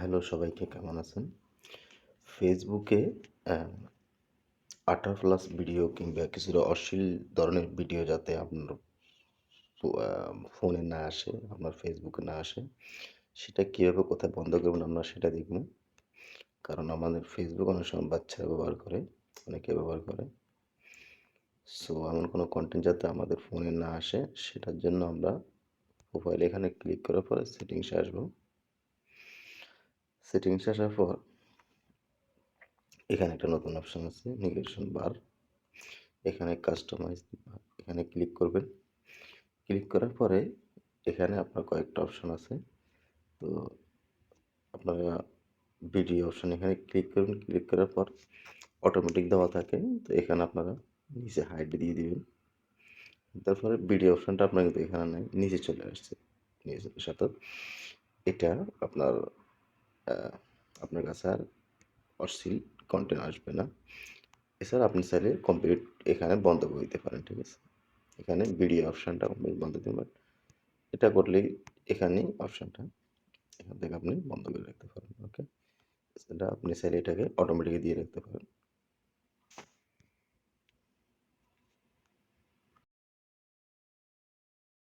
Hello সবাইকে, কেমন আছেন? ফেসবুকে আঠারো প্লাস ভিডিও কিংবা কিছুটা অশ্লীল ধরনের ভিডিও যাতে আপনার ফোনে না আসে, আপনার ফেসবুকে না আসে, সেটা কীভাবে, কোথায় বন্ধ করবেন আমরা সেটা দেখব। কারণ আমাদের ফেসবুক অনেক সময় বাচ্চারা ব্যবহার করে, অনেকে ব্যবহার করে। সো এমন কোনো কন্টেন্ট যাতে আমাদের ফোনে না আসে, সেটার জন্য আমরা প্রোফাইল এখানে ক্লিক করার পরে সেটিংসে আসব। সেটিংসে আসার পর এখানে একটা নতুন অপশান আছে নিগেশন বার এখানে কাস্টমাইজ এখানে ক্লিক করবেন। ক্লিক করার পরে এখানে আপনার কয়েকটা অপশান আছে। তো আপনারা ভিডিও অপশান এখানে ক্লিক করবেন ক্লিক করার পর অটোমেটিক দেওয়া থাকে। তো এখানে আপনারা নিচে হাইড দিয়ে দিবেন। তারপরে ভিডিও অপশানটা আপনার কিন্তু এখানে নাই, নিচে চলে আসছে। নিচে সাথে এটা আপনার আপনার কাছে আর অশ্লীল কন্টেন্ট আসবে না। এছাড়া আপনি চাইলে কমপ্লিট এখানে বন্ধ করে দিতে পারেন, ঠিক আছে? এখানে ভিডিও অপশানটা বন্ধ দিতে পারেন। এটা করলেই এখানে অপশানটা এখান থেকে আপনি বন্ধ করে রাখতে পারেন ওকে এটা আপনি চাইলে এটাকে অটোমেটিক দিয়ে রাখতে পারেন।